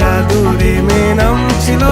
దూరే మేనం చిలో